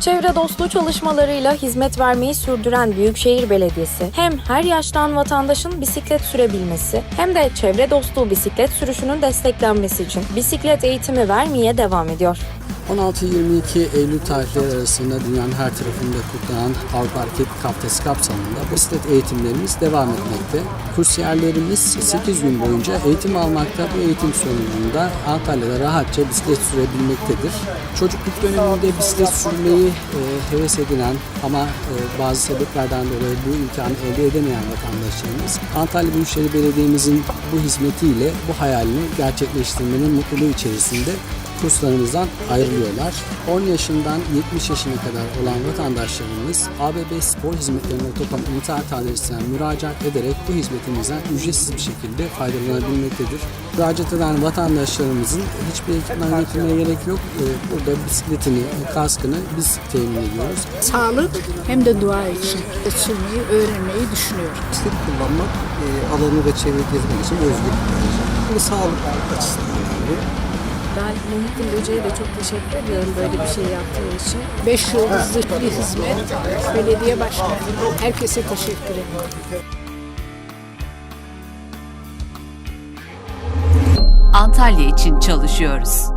Çevre dostu çalışmalarıyla hizmet vermeyi sürdüren Büyükşehir Belediyesi hem her yaştan vatandaşın bisiklet sürebilmesi hem de çevre dostu bisiklet sürüşünün desteklenmesi için bisiklet eğitimi vermeye devam ediyor. 16-22 Eylül tarihleri arasında dünyanın her tarafında kutlanan Avrupa Hareket Haftası kapsamında bisiklet eğitimlerimiz devam etmekte. Kursiyerlerimiz 8 gün boyunca eğitim almakta. Bu eğitim sonucunda Antalya'da rahatça bisiklet sürebilmektedir. Çocukluk döneminde bisiklet sürmeyi e, heves edinen ama e, bazı sebeplerden dolayı bu imkanı elde edemeyen vatandaşlarımız Antalya Büyükşehir Belediye'mizin bu hizmetiyle bu hayalini gerçekleştirmenin mutluluğu içerisinde kurslarımızdan ayrılıyorlar. 10 yaşından 70 yaşına kadar olan vatandaşlarımız ABB Spor Hizmetlerine Otopam İnternet adresine müracaat ederek bu hizmetimizden ücretsiz bir şekilde faydalanabilmektedir. Müracaat eden vatandaşlarımızın hiçbir ekipman getirmeye gerek yok. Ee, Burada bisikletini, kaskını biz temin ediyoruz. sağlık hem de dua için sürmeyi öğrenmeyi düşünüyorum. bisiklet kullanmak e, alanı ve çevreyi gezmek için özgürlük sağlık açısından önemli. Ben Muhittin Böce'ye de çok teşekkür ediyorum böyle bir şey yaptığı için. Beş yıldızlı bir hizmet. Belediye başkanı. Herkese teşekkür ederim. Antalya için çalışıyoruz.